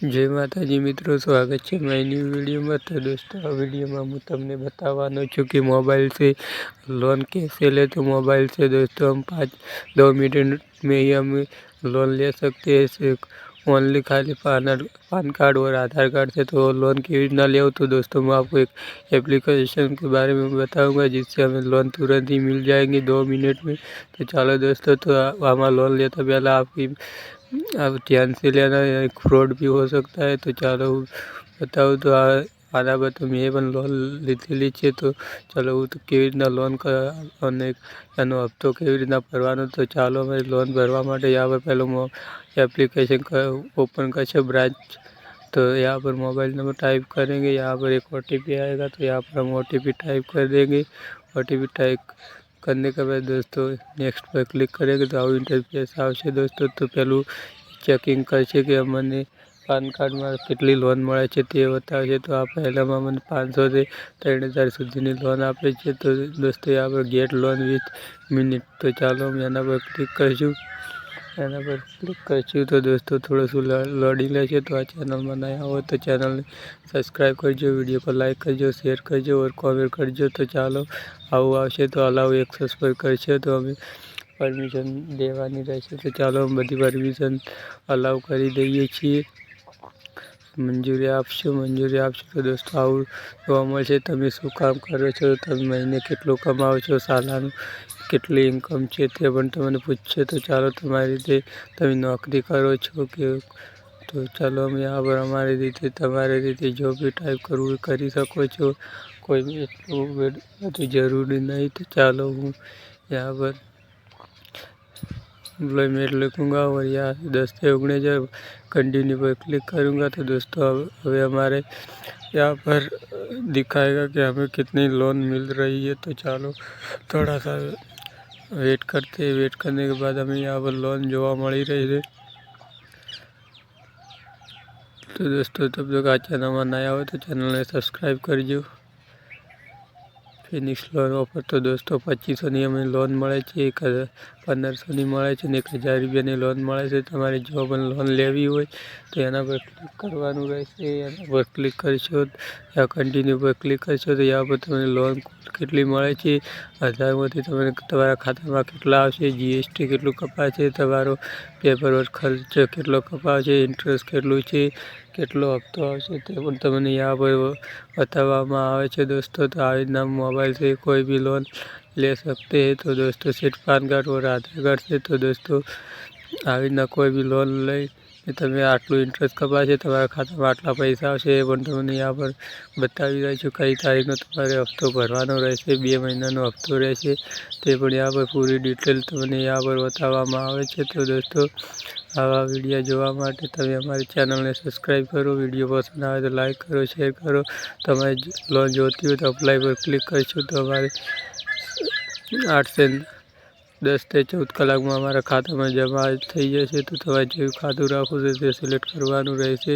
જય માતાજી મિત્રો સ્વાગત છે મારી વિડીયોમાં તો દોસ્તો આ વિડીયોમાં હું તમને बतावानो છું कि मोबाइल से लोन कैसे ले तो मोबाइल से दोस्तों हम पाँच दो मिनट में ही हम लोन ले सकते हैं ओनली खाली पान पान कार्ड और आधार कार्ड से तो लोन की ना ले तो दोस्तों मैं आपको एक एप्लीकेशन के बारे में बताऊंगा जिससे हमें लोन तुरंत ही मिल जाएंगे दो मिनट में तो चलो दोस्तों तो हमारा लोन लेता पहला आपकी अब ध्यान से लेना एक फ्रॉड भी हो सकता है તો ચાલો હું બતાવું તો આ આના પર તો મેં પણ લોન લીધેલી છે તો ચાલો હું તો કેવી રીતના લોન અને એનો હપ્તો કેવી રીતના ભરવાનો તો ચાલો અમે લોન भरवा માટે यहाँ पर पहले एप्लीकेशन ओपन करके ब्रांच तो यहाँ पर मोबाइल नंबर टाइप करेंगे यहाँ पर एक ओ आएगा तो यहाँ पर हम ओ टाइप कर देंगे ओ टाइप करने के बाद दोस्तों नेक्स्ट पर क्लिक करेंगे तो આવું ઇન્ટરફેસ આવશે દોસ્તો તો પહેલું ચેકિંગ કરશે કે અમને પાન કાર્ડમાં કેટલી લોન મળે છે તે બતાવશે તો આ પહેલાંમાં મને પાંચસોથી ત્રણ હજાર સુધીની લોન આપે છે તો દોસ્તો આપણે ગેટ લોન વિથ મિનિટ તો ચાલો અમે એના પર ક્લિક કરીશું એના પર ક્લિક કરશું તો દોસ્તો, થોડું શું લડી લેશે તો આ ચેનલમાં નયા હોય તો ચેનલને સબસ્ક્રાઈબ કરજો વીડિયો પર લાઇક કરજો શેર કરજો ઓર કોમેન્ટ કરજો. તો ચાલો, આવું આવશે તો અલાવ એક્સેસ પર કરશે તો અમે પરમિશન દેવાની રહેશે. તો ચાલો બધી પરમિશન અલાવ કરી દઈએ છીએ. મંજૂરી આપશો મંજૂરી આપશો તો દોસ્તો આવું જોવા મળશે. તમે શું કામ કરો છો? તમે મહિને કેટલું કમાવો છો? સાલાનું કેટલી ઇન્કમ છે તે પણ તમને પૂછશે. તો ચાલો તમારી રીતે તમે નોકરી કરો છો કે તો ચાલો અમે આ અમારી રીતે, તમારી રીતે જો બી ટાઈપ કરવું, કરી શકો છો. કોઈ એટલું જરૂરી નહીં. તો ચાલો હું યા પર एम्प्लॉयमेंट लिखूँगा और यहाँ दस से उगने जाए कंटिन्यू पर क्लिक करूँगा तो दोस्तों अभी हमारे यहाँ पर दिखाएगा कि हमें कितनी लोन मिल रही है तो चलो थोड़ा सा वेट करते वेट करने के बाद हमें यहाँ पर लोन જોવા મળી રહી છે તો દોસ્તો તબ તક આ ચેનલમાં નયા હોય તો ચેનલને સબસ્ક્રાઈબ કરજો ફિનિક્સ લોન ઓફર તો દોસ્તો પચીસોની અમે લોન મળે છે એક હજાર પંદરસોની મળે છે ને એક હજાર રૂપિયાની લોન મળે છે. તમારે જો પણ લોન લેવી હોય તો એના પર ક્લિક કરવાનું રહેશે. એના પર ક્લિક કરશો યા કન્ટિન્યુ પર ક્લિક કરશો તો યા પર તમને લોન કેટલી મળે છે હજારમાંથી તમને તમારા ખાતામાં કેટલા આવશે જીએસટી કેટલું કપાશે, તમારો પેપર વર્ક ખર્ચ કેટલો કપાશે ઇન્ટરેસ્ટ કેટલું છે, કેટલો હપ્તો આવશે તે પણ તમને યા પર બતાવવામાં આવે છે દોસ્તો. તો આવી રીતના મોબાઈલથી કોઈ બી લોન ले सकते हैं तो दोस्तों सिर्फ पान कार्ड और आधार कार्ड से तो दोस्तों આવી રીતના કોઈ બી લોન લઈ તમે આટલું ઇન્ટરેસ્ટ કપાશે તમારા ખાતામાં આટલા પૈસા આવશે એ પણ તમને यहाँ પર બતાવી રહ્યો છું કઈ તારીખનો તમારે હપ્તો ભરવાનો રહેશે બે મહિનાનો હપ્તો રહેશે તે પણ यहाँ પર પૂરી ડિટેલ તમને यहाँ પર બતાવવામાં આવે છે તો દોસ્તો આવા વિડીયો જોવા માટે તમે અમારી ચેનલને સબસ્ક્રાઈબ કરો વિડીયો પસંદ આવે તો લાઈક કરો શેર કરો તમારે લોન જોતી હોય તો અપ્લાય પર ક્લિક કરશો તો અમારે આઠથી દસથી ચૌદ કલાકમાં અમારા ખાતામાં જમા થઈ જશે તો તમારે જેવું ખાતું રાખવું છે તે સિલેક્ટ કરવાનું રહેશે.